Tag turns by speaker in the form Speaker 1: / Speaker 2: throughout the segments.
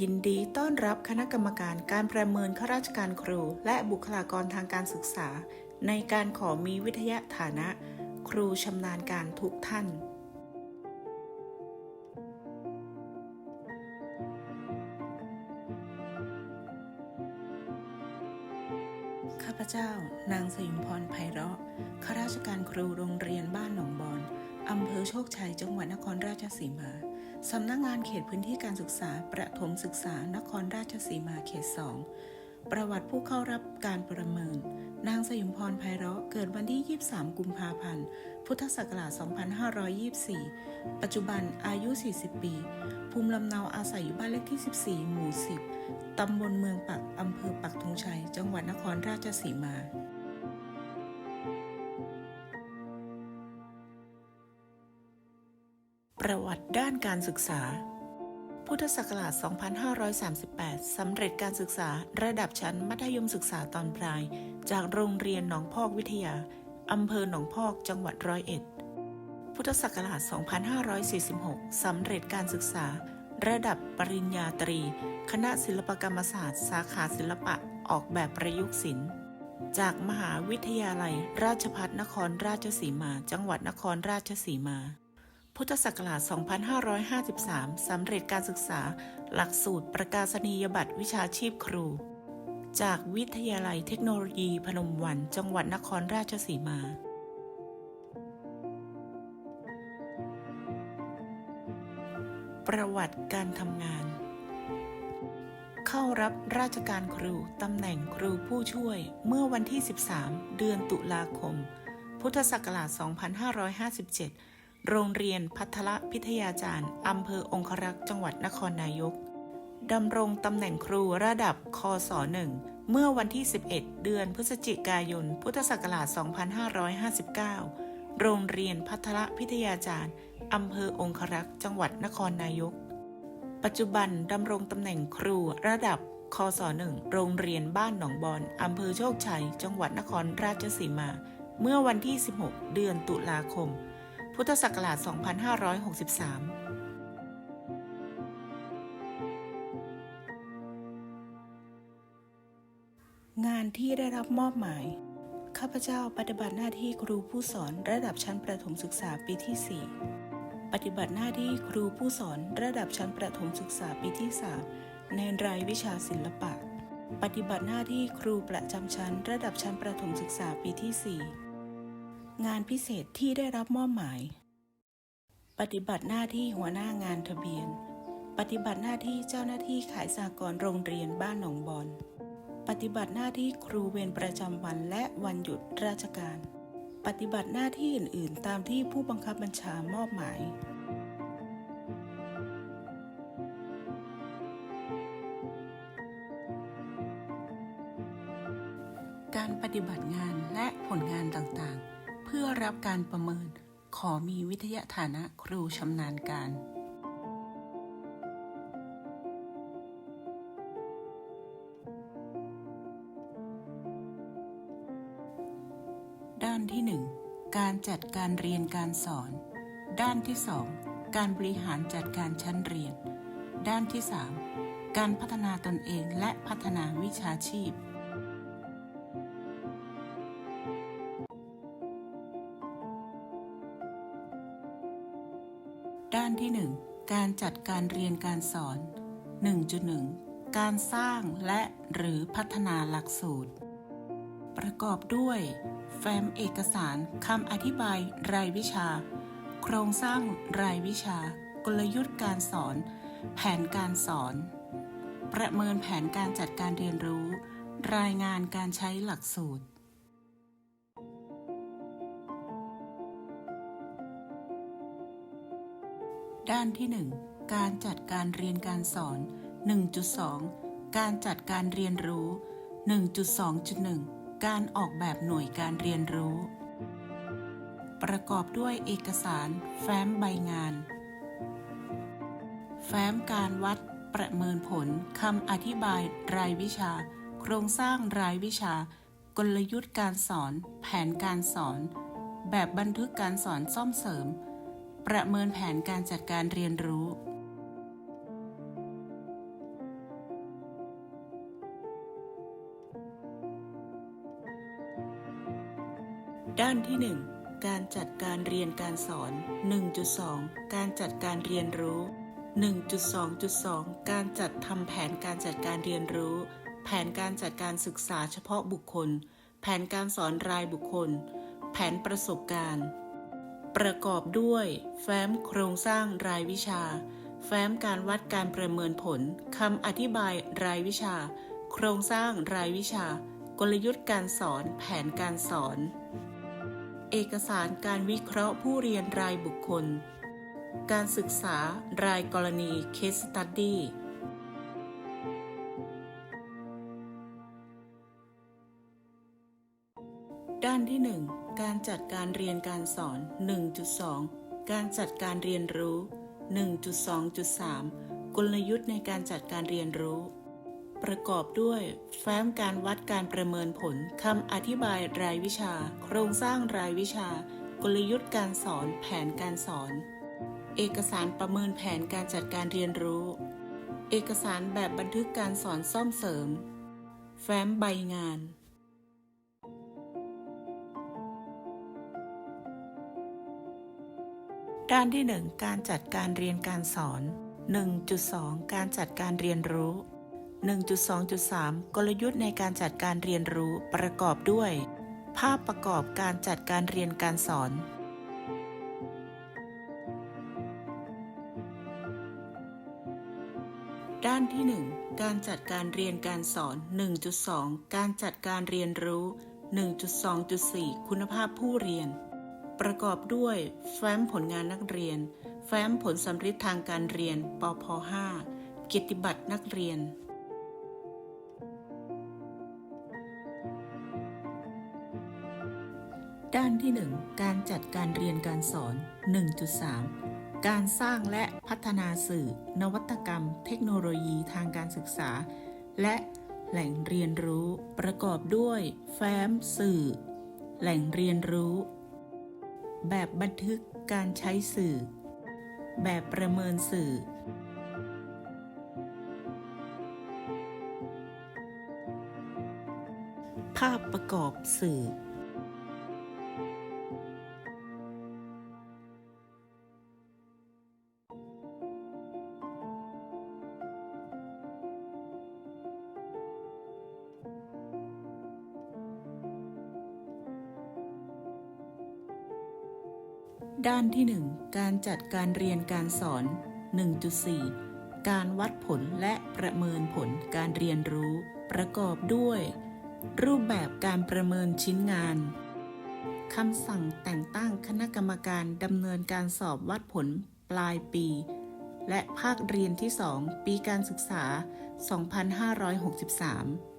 Speaker 1: ยินดีต้อนรับคณะกรรมการการประเมินข้าราชการครู และบุคลากรทางการศึกษา ในการขอมีวิทยาฐานะ ครูชำนาญการทุกท่าน ข้าพเจ้า นางสยุมพรไพเราะข้าราชการครูโรงเรียนบ้านหนองบอนอำเภอโชคชัยจังหวัดนครราชสีมา สำนักงงานเขตพื้นที่การศึกษา ประถมศึกษานครราชสีมาเขต 2 ประวัติผู้เข้ารับการประเมิน นางสยุมพรไพเราะเกิดวันที่ 23 กุมภาพันธ์ พุทธศักราช 2524 ปัจจุบันอายุ 40 ปี ภูมิลำเนาอาศัยอยู่บ้านเลขที่ 14 หมู่ 10 ตำบลเมืองปัก อำเภอปักธงชัย จังหวัดนครราชสีมา ประวัติด้านการศึกษา พุทธศักราช 2538 สำเร็จการศึกษาระดับชั้นมัธยมศึกษาตอนปลาย จากโรงเรียนหนองพอกวิทยา อำเภอหนองพอก จังหวัดร้อยเอ็ด พุทธศักราช 2546 สำเร็จการศึกษา ระดับปริญญาตรี คณะศิลปกรรมศาสตร์ สาขาศิลปะ ออกแบบประยุกต์ศิลป์จากมหาวิทยาลัย ราชภัฏนครราชสีมา จังหวัดนครราชสีมา พุทธศักราช 2553 สำเร็จการศึกษาหลักสูตรประกาศนียบัตรวิชาชีพครู จากวิทยาลัยเทคโนโลยีพนมวันจังหวัดนครราชสีมาประวัติการทำงาน เข้ารับราชการครู ตำแหน่งครูผู้ช่วยเมื่อวันที่ 13 เดือนตุลาคม พุทธศักราช 2557 โรงเรียนพัทรพิทยาจารย์อำเภอองครักษ์จังหวัดนครนายกดำรงตำแหน่งครูระดับคศ1เมื่อวันที่ 11 เดือนพฤศจิกายน พุทธศักราช 2559 โรงเรียนพัทรพิทยาจารย์อำเภอองครักษ์จังหวัดนครนายก ปัจจุบันดำรงตำแหน่งครูระดับคศ1โรงเรียนบ้านหนองบอนอำเภอโชคชัย จังหวัดนครราชสีมา เมื่อวันที่ 16 เดือนตุลาคม พุทธศักราช 2563งานที่ได้รับมอบหมาย ข้าพเจ้าปฏิบัติหน้าที่ครูผู้สอนระดับชั้นประถมศึกษาปีที่ 4 ปฏิบัติหน้าที่ครูผู้สอนระดับชั้นประถมศึกษาปีที่ 3 ในรายวิชาศิลปะ ปฏิบัติหน้าที่ครูประจำชั้นระดับชั้นประถมศึกษาปีที่ 4 งานพิเศษที่ได้รับมอบหมาย ปฏิบัติหน้าที่หัวหน้างานทะเบียน ปฏิบัติหน้าที่เจ้าหน้าที่ขายสากรโรงเรียนบ้านหนองบอนปฏิบัติหน้าที่ครูเวรประจำวันและวันหยุดราชการ ปฏิบัติหน้าที่อื่น ๆ ตามที่ผู้บังคับบัญชามอบหมายการปฏิบัติงานและผลงานต่างๆ พื่อรับการประเมิน ขอมีวิทยาฐานะครูชำนาญการด้านที่ 1 การจัดการเรียนการสอน ด้านที่ 2 การบริหารจัดการชั้นเรียน ด้านที่ 3 การพัฒนาตนเองและพัฒนาวิชาชีพ การจัดการเรียนการสอน 1.1 การสร้างและหรือพัฒนาหลักสูตร ประกอบด้วย แฟ้มเอกสารคำอธิบายรายวิชา โครงสร้างรายวิชา กลยุทธ์การสอน แผนการสอน ประเมินแผนการจัดการเรียนรู้ รายงานการใช้หลักสูตร ด้านที่ 1 การจัดการเรียนการสอน 1.2 การจัดการเรียนรู้ 1.2.1 การออกแบบหน่วยการเรียนรู้ ประกอบด้วยเอกสาร แฟ้มใบงาน แฟ้มการวัด ประเมินผลคำอธิบาย รายวิชา โครงสร้างรายวิชา กลยุทธ์การสอน แผนการสอน แบบบันทึกการสอนซ่อมเสริม ประเมินแผนการจัดการเรียนรู้ ด้านที่ 1 การจัดการเรียนการสอน 1.2 การจัดการเรียนรู้ 1.2.2 การจัดทำแผนการจัดการเรียนรู้ แผนการจัดการศึกษาเฉพาะบุคคล แผนการสอนรายบุคคล แผนประสบการณ์ ประกอบด้วยแฟ้มโครงสร้างรายวิชา แฟ้มการวัดการประเมินผลคำอธิบายรายวิชา โครงสร้างรายวิชา กลยุทธ์การสอน แผนการสอน เอกสารการวิเคราะห์ผู้เรียนรายบุคคล การศึกษารายกรณี Case Study ที่ 1 การจัดการเรียนการสอน 1.2 การจัดการเรียนรู้ 1.2.3 กลยุทธ์ในการจัดการเรียนรู้ ประกอบด้วย แฟ้มการวัดการประเมินผลคำอธิบายรายวิชา โครงสร้างรายวิชา กลยุทธ์การสอน แผนการสอน เอกสารประเมินแผนการจัดการเรียนรู้ เอกสารแบบบันทึกการสอนซ่อมเสริม แฟ้มใบงาน ด้านที่ 1 การจัดการเรียนการสอน 1.2 การจัดการเรียนรู้ 1.2.3 กลยุทธ์ในการจัดการเรียนรู้ประกอบด้วย ภาพประกอบการจัดการเรียนการสอน ด้านที่ 1 การจัดการเรียนการสอน 1.2 การจัดการเรียนรู้ 1.2.4 คุณภาพผู้เรียน ประกอบด้วยแฟ้มผลงานนักเรียน แฟ้มผลสำริดทางการเรียน ปพ 5 กิตติบัตรนักเรียน ด้านที่ 1 การจัดการเรียนการสอน 1.3 การสร้างและพัฒนาสื่อ นวัตกรรม เทคโนโลยีทางการศึกษา และแหล่งเรียนรู้ ประกอบด้วย แฟ้มสื่อ แหล่งเรียนรู้ แบบบันทึกการใช้สื่อ แบบประเมินสื่อ ภาพประกอบสื่อ ที่ 1 การจัดการเรียนการสอน 1.4 การวัดผลและประเมินผลการเรียนรู้ ประกอบด้วย รูปแบบการประเมินชิ้นงานคำสั่งแต่งตั้งคณะกรรมการดำเนินการสอบวัดผลปลายปี และภาคเรียนที่ 2 ปีการศึกษา 2563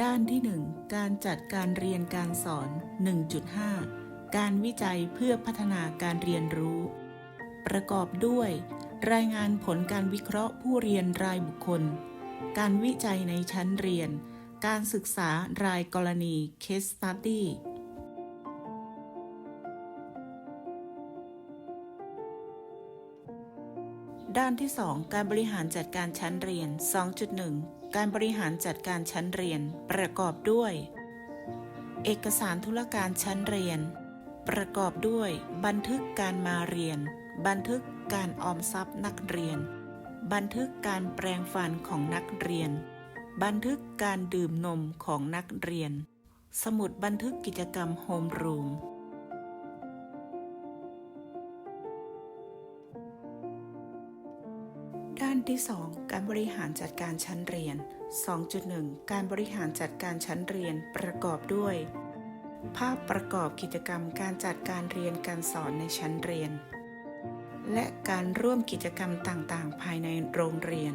Speaker 1: ด้านที่ 1 การจัดการเรียนการสอน 1.5 การวิจัยเพื่อพัฒนาการเรียนรู้ ประกอบด้วย รายงานผลการวิเคราะห์ผู้เรียนรายบุคคล การวิจัยในชั้นเรียน การศึกษารายกรณี Case Study ด้านที่ 2 การบริหารจัดการชั้นเรียน 2.1 การบริหารจัดการชั้นเรียนประกอบด้วย เอกสารธุรการชั้นเรียน ประกอบด้วย บันทึกการมาเรียน บันทึกการออมทรัพย์นักเรียน บันทึกการแปลงฟันของนักเรียน บันทึกการดื่มนมของนักเรียน สมุดบันทึกกิจกรรมโฮมรูม ด้านที่ 2 การบริหารจัดการชั้นเรียน 2.1 การบริหารจัดการชั้นเรียนประกอบด้วย ภาพประกอบกิจกรรมการจัดการเรียนการสอนในชั้นเรียน และการร่วมกิจกรรมต่างๆ ภายในโรงเรียน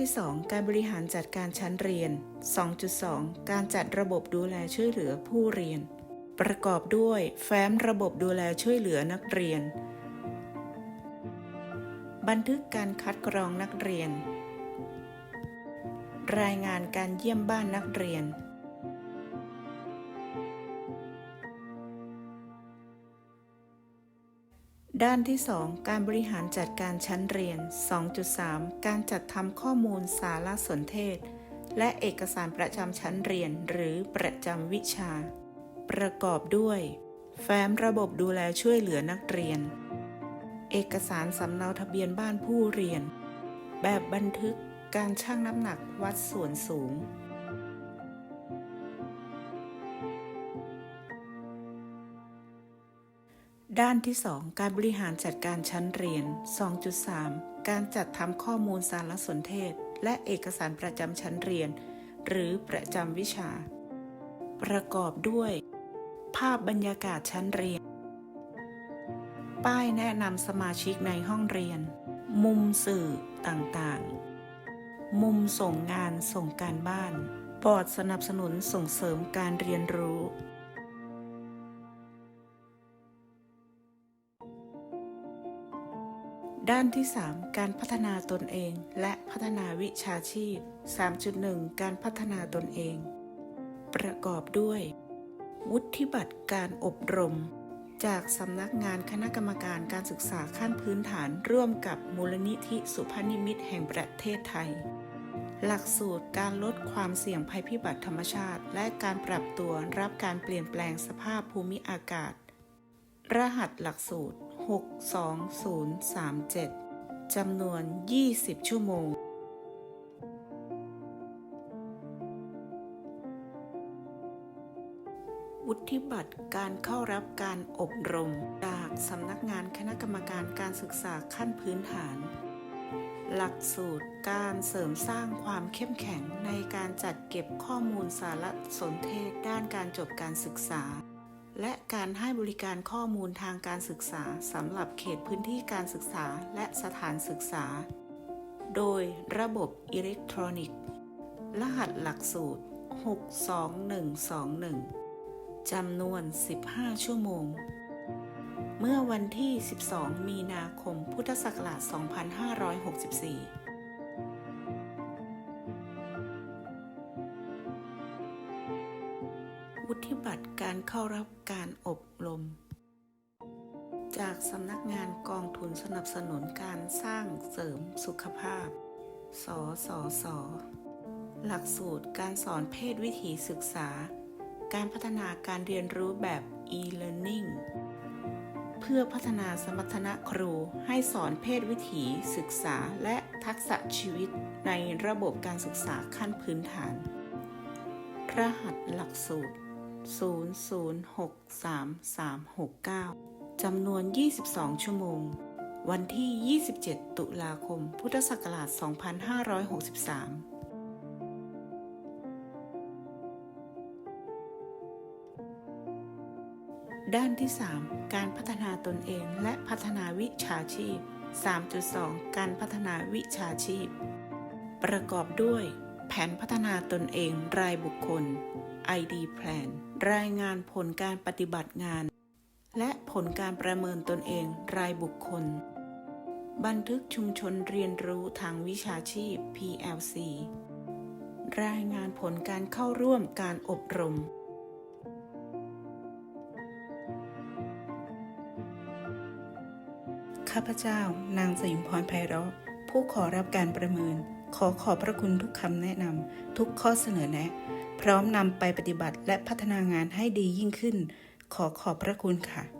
Speaker 1: ที่ 2 การบริหารจัดการชั้นเรียน 2.2 การจัดระบบดูแลช่วยเหลือผู้เรียน ประกอบด้วยแฟ้มระบบดูแลช่วยเหลือนักเรียน บันทึกการคัดกรองนักเรียน รายงานการเยี่ยมบ้านนักเรียน ด้านที่ 2 การบริหารจัดการชั้นเรียน 2.3 การจัดทำข้อมูลสารสนเทศ และเอกสารประจำชั้นเรียนหรือประจำวิชา ประกอบด้วย แฟ้มระบบดูแลช่วยเหลือนักเรียน เอกสารสำเนาทะเบียนบ้านผู้เรียน แบบบันทึกการชั่งน้ำหนักวัดส่วนสูง ด้านที่2การบริหารจัดการชั้นเรียน 2.3 การจัดทำข้อมูลสารสนเทศ และเอกสารประจำชั้นเรียน หรือประจำวิชา ประกอบด้วย ภาพบรรยากาศชั้นเรียน ป้ายแนะนำสมาชิกในห้องเรียน มุมสื่อต่างๆ มุมส่งงานส่งการบ้าน บอร์ดสนับสนุนส่งเสริมการเรียนรู้ ด้านที่ 3 การพัฒนาตนเอง และพัฒนาวิชาชีพ 3.1 การพัฒนาตนเอง ประกอบด้วย วุฒิบัตรการอบรม จากสำนักงานคณะกรรมการการศึกษาขั้นพื้นฐานร่วมกับมูลนิธิสุพนิมิตแห่งประเทศไทย หลักสูตรการลดความเสี่ยงภัยพิบัติธรรมชาติ และการปรับตัวรับการเปลี่ยนแปลงสภาพภูมิอากาศ รหัสหลักสูตร 62037 จำนวน 20 ชั่วโมง วุฒิบัตรการเข้ารับการอบรม จากสำนักงานคณะกรรมการการศึกษาขั้นพื้นฐาน หลักสูตรการเสริมสร้างความเข้มแข็งในการจัดเก็บข้อมูลสารสนเทศด้านการจบการศึกษา และการให้บริการข้อมูลทางการศึกษาสำหรับเขตพื้นที่การศึกษาและสถานศึกษา โดยระบบอิเล็กทรอนิกส์ รหัสหลักสูตร 62121 จำนวน 15 ชั่วโมง เมื่อวันที่ 12 มีนาคม พุทธศักราช 2564 ฏิบัตรการเข้ารับการอบรม จากสำนักงานกองทุนสนับสนุนการสร้างเสริมสุขภาพ สสส หลักสูตรการสอนเพศวิถีศึกษา การพัฒนาการเรียนรู้แบบ e-learning เพื่อพัฒนาสมรรถนะครูให้สอนเพศวิถีศึกษาและทักษะชีวิตในระบบการศึกษาขั้นพื้นฐาน รหัสหลักสูตร 0063369จำนวน 22 ชั่วโมง วันที่ 27 ตุลาคม พุทธศักราช 2563ด้านที่ 3 การพัฒนาตนเองและพัฒนาวิชาชีพ 3.2 การพัฒนาวิชาชีพ ประกอบด้วย แผนพัฒนาตนเองรายบุคคล ID Plan รายงานผลการปฏิบัติงาน และผลการประเมินตนเองรายบุคคล บันทึกชุมชนเรียนรู้ทางวิชาชีพ PLC รายงานผลการเข้าร่วมการอบรม ข้าพเจ้า นางสยุมพรไพเราะ ผู้ขอรับการประเมิน ขอขอบพระคุณทุกคำแนะนำทุกข้อเสนอแนะ พร้อมนำไปปฏิบัติและพัฒนางานให้ดียิ่งขึ้น ขอขอบพระคุณค่ะ